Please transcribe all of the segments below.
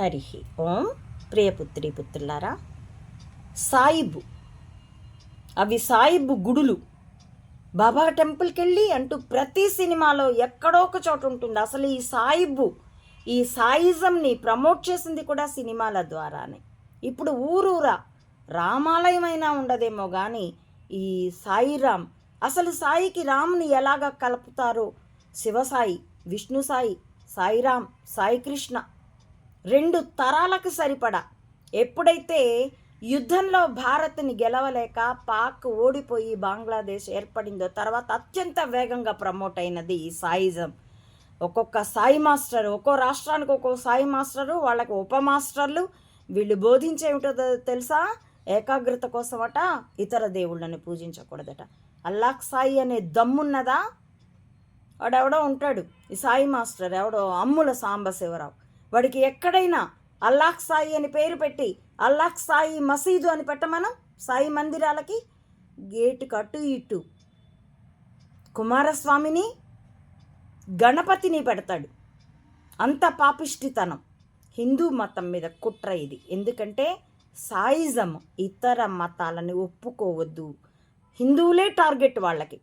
హరి ఓం ప్రియపుత్రి పుత్రులారా. సాయిబు. అవి సాయిబు గుడులు. బాబా టెంపుల్కి వెళ్ళి అంటూ ప్రతి సినిమాలో ఎక్కడో ఒక చోట ఉంటుంది. అసలు ఈ సాయిబు ఈ సాయిజంని ప్రమోట్ చేసింది కూడా సినిమాల ద్వారానే. ఇప్పుడు ఊరూరా రామాలయమైనా ఉండదేమో కానీ ఈ సాయిరామ్ అసలు సాయికి రాముని ఎలాగ కలుపుతారో? శివసాయి విష్ణు సాయి సాయిరామ్ సాయికృష్ణ రెండు తరాలకు సరిపడా. ఎప్పుడైతే యుద్ధంలో భారత్ని గెలవలేక పాక్ ఓడిపోయి బంగ్లాదేశ్ ఏర్పడిందో తర్వాత అత్యంత వేగంగా ప్రమోట్ అయినది ఈ సాయిజం. ఒక్కొక్క సాయి మాస్టర్ ఒక్కో రాష్ట్రానికి ఒక్కో సాయి మాస్టరు వాళ్ళకి ఉప మాస్టర్లు వీళ్ళు బోధించేమిటో తెలుసా? ఏకాగ్రత కోసమట ఇతర దేవుళ్ళని పూజించకూడదట. అల్లాహ్ సాయి అనే దమ్మున్నదా? వాడెవడో ఉంటాడు. ఈ సాయి మాస్టర్ ఎవడో? అమ్ముల సాంబశివరావు. వాడికి ఎక్కడైనా అల్లాహ్ సాయి అని పేరు పెట్టి అల్లాహ్ సాయి మసీదు అని పెట్టమనం? సాయి మందిరాలకి? గేటు కట్టు ఇటు. కుమారస్వామిని గణపతిని పెడతాడు. అంత పాపిష్టితనం. హిందూ మతం మీద కుట్ర ఇది. ఎందుకంటే సాయిజం ఇతర మతాలని ఒప్పుకోవద్దు. హిందువులే టార్గెట్ వాళ్ళకి.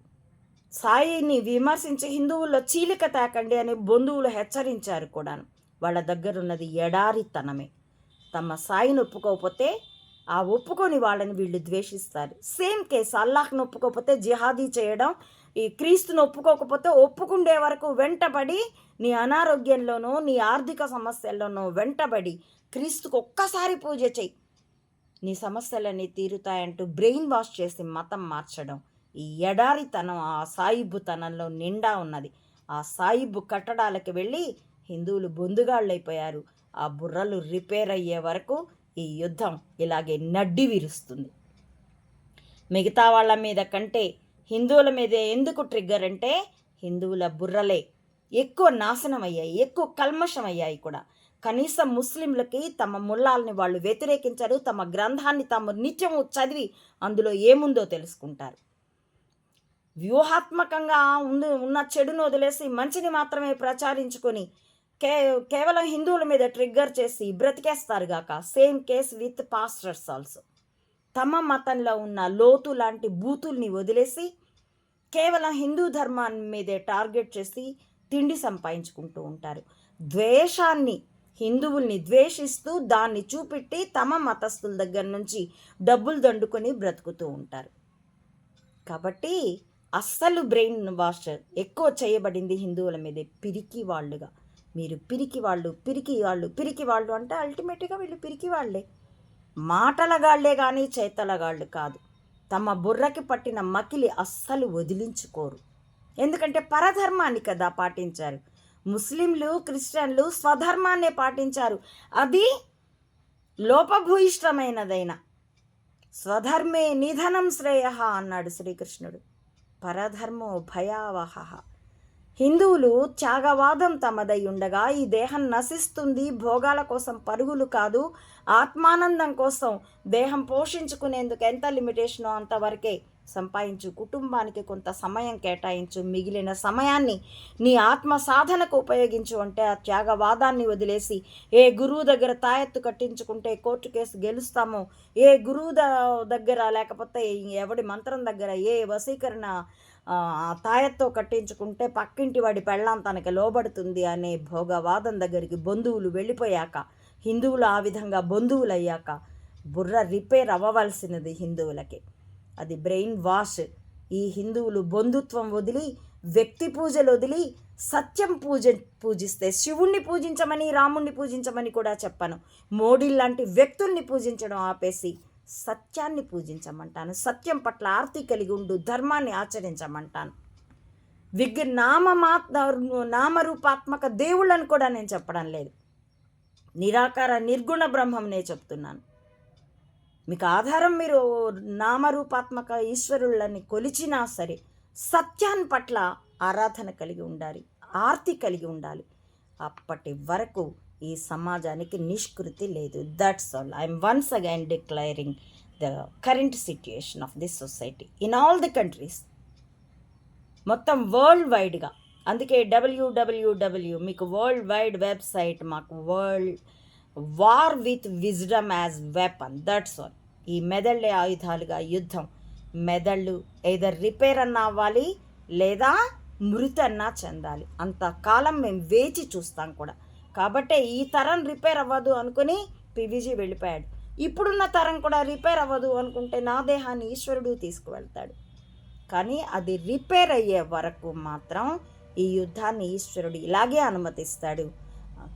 సాయిని విమర్శించి హిందువుల్లో చీలిక తాకండి అని బంధువులు హెచ్చరించారు కూడాను. వాళ్ళ దగ్గర ఉన్నది ఎడారితనమే. తమ సాయిని ఒప్పుకోకపోతే ఆ ఒప్పుకొని వాళ్ళని వీళ్ళు ద్వేషిస్తారు. సేమ్ కేసు అల్లాహ్ను ఒప్పుకోకపోతే జిహాదీ చేయడం ఈ క్రీస్తుని ఒప్పుకోకపోతే ఒప్పుకుండే వరకు వెంటబడి నీ అనారోగ్యంలోనో నీ ఆర్థిక సమస్యల్లోనో వెంటబడి క్రీస్తుకు ఒక్కసారి పూజ చెయ్యి నీ సమస్యలన్నీ తీరుతాయంటూ బ్రెయిన్ వాష్ చేసి మతం మార్చడం. ఈ ఎడారితనం ఆ సాయిబుతనంలో నిండా ఉన్నది. ఆ సాయిబు కట్టడాలకు వెళ్ళి హిందువులు బొందుగాళ్ళైపోయారు. ఆ బుర్రలు రిపేర్ అయ్యే వరకు ఈ యుద్ధం ఇలాగే నడ్డి విరుస్తుంది. మిగతా వాళ్ళ మీద కంటే హిందువుల మీద ఎందుకు ట్రిగ్గర్ అంటే హిందువుల బుర్రలే. ఎక్కువ నాశనం అయ్యాయి ఎక్కువ కల్మషం అయ్యాయి కూడా. కనీసం ముస్లింలకి తమ ముల్లాల్ని వాళ్ళు వ్యతిరేకించరు తమ గ్రంథాన్ని తాము నిత్యము చదివి అందులో ఏముందో తెలుసుకుంటారు. వ్యూహాత్మకంగా ఉంది ఉన్న చెడును వదిలేసి మంచిని మాత్రమే ప్రచారించుకొని కే కేవలం హిందువుల మీద ట్రిగ్గర్ చేసి బ్రతికేస్తారు గాక same case with pastors also తమ మతంలో ఉన్న లోతు లాంటి బూతుల్ని వదిలేసి కేవలం హిందూ ధర్మాన్ని మీదే టార్గెట్ చేసి తిండి సంపాదించుకుంటూ ఉంటారు. ద్వేషాన్ని హిందువుల్ని ద్వేషిస్తూ దాన్ని చూపెట్టి తమ మతస్థుల దగ్గర నుంచి డబ్బులు దండుకొని బ్రతుకుతూ ఉంటారు. కాబట్టి అస్సలు బ్రెయిన్ వాష్ ఎక్కువ చేయబడింది హిందువుల మీదే పిరికి వాళ్ళుగా. మీరు పిరికి వాళ్ళు పిరికి వాళ్ళు పిరికి వాళ్ళు అంటే అల్టిమేట్గా వీళ్ళు పిరికి వాళ్ళే. మాటలగాళ్ళే కానీ చేతలగాళ్ళు కాదు. తమ బుర్రకి పట్టిన మకిలి అస్సలు వదిలించుకోరు. ఎందుకంటే పరధర్మాన్ని కదా పాటించారు. ముస్లింలు క్రిస్టియన్లు స్వధర్మాన్నే పాటించారు. అది లోపభూయిష్టమైనదైన. స్వధర్మే నిధనం శ్రేయ అన్నాడు శ్రీకృష్ణుడు. పరధర్మో భయావహ. హిందువులు త్యాగవాదం తమదై ఉండగా ఈ దేహం నశిస్తుంది భోగాల కోసం పరుగులు కాదు ఆత్మానందం కోసం దేహం పోషించుకునేందుకు ఎంత లిమిటేషనో అంతవరకే. సంపాదించు కుటుంబానికి కొంత సమయం కేటాయించు మిగిలిన సమయాన్ని నీ ఆత్మ సాధనకు ఉపయోగించు అంటే ఆ త్యాగవాదాన్ని వదిలేసి ఏ గురువు దగ్గర తాయెత్తు కట్టించుకుంటే కోర్టు కేసు గెలుస్తామో ఏ గురువు దగ్గర లేకపోతే ఎవడి మంత్రం దగ్గర ఏ వశీకరణ తాయెత్తో కట్టించుకుంటే పక్కింటి వాడి పెళ్ళాం తనకి లోబడుతుంది అనే భోగవాదం దగ్గరికి బంధువులు వెళ్ళిపోయాక హిందువులు ఆ విధంగా బంధువులు అయ్యాక బుర్ర రిపేర్ అవ్వవలసినది హిందువులకి. అది బ్రెయిన్ వాష్ ఈ హిందువులు బంధుత్వం వదిలి వ్యక్తి పూజలు వదిలి సత్యం పూజ పూజిస్తే శివుణ్ణి పూజించమని రాముణ్ణి పూజించమని కూడా చెప్పను. మోడీ లాంటి వ్యక్తుల్ని పూజించడం ఆపేసి సత్యాన్ని పూజించమంటాను. సత్యం పట్ల ఆర్తి కలిగి ఉండు ధర్మాన్ని ఆచరించమంటాను. విగ్ నామమాత్మ నామరూపాత్మక దేవుళ్ళని కూడా నేను చెప్పడం లేదు. నిరాకార నిర్గుణ బ్రహ్మంనే చెప్తున్నాను. మీకు ఆధారం మీరు నామరూపాత్మక ఈశ్వరులని కొలిచినా సరే సత్యాన్ని పట్ల ఆరాధన కలిగి ఉండాలి ఆర్తి కలిగి ఉండాలి. అప్పటి వరకు ఈ సమాజానికి నిష్కృతి లేదు. That's all I'm once again declaring the current situation of this society in all the countries మొత్తం వరల్డ్ వైడ్గా అందుకే డబ్ల్యూడబ్ల్యూడబ్ల్యూ మీకు వరల్డ్ వైడ్ వెబ్సైట్ మాకు world war with wisdom as weapon that's all ఈ మెదళ్ళే ఆయుధాలుగా యుద్ధం. మెదళ్ళు ఏదర్ రిపేర్ అన్న అవ్వాలి లేదా మృతన్నా చెందాలి. అంతకాలం మేము వేచి చూస్తాం కూడా. కాబట్టే ఈ తరం రిపేర్ అవ్వదు అనుకుని పివిజీ వెళ్ళిపోయాడు. ఇప్పుడున్న తరం కూడా రిపేర్ అవ్వదు అనుకుంటే నా దేహాన్ని ఈశ్వరుడు తీసుకువెళ్తాడు. కానీ అది రిపేర్ అయ్యే వరకు మాత్రం ఈ యుద్ధాన్ని ఈశ్వరుడు ఇలాగే అనుమతిస్తాడు.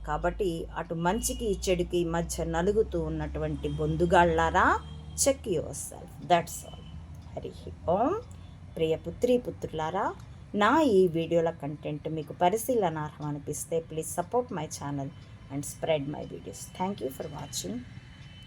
కాబట్టి అటు మంచికి చెడుకి మధ్య నలుగుతూ ఉన్నటువంటి బొందుగాళ్ళారా check yourself that's all Hari Om. ప్రియ పుత్రి పుత్రులారా నా ఈ వీడియోల కంటెంట్ మీకు పరిశీలనార్హం అనిపిస్తే please support my channel and spread my videos thank you for watching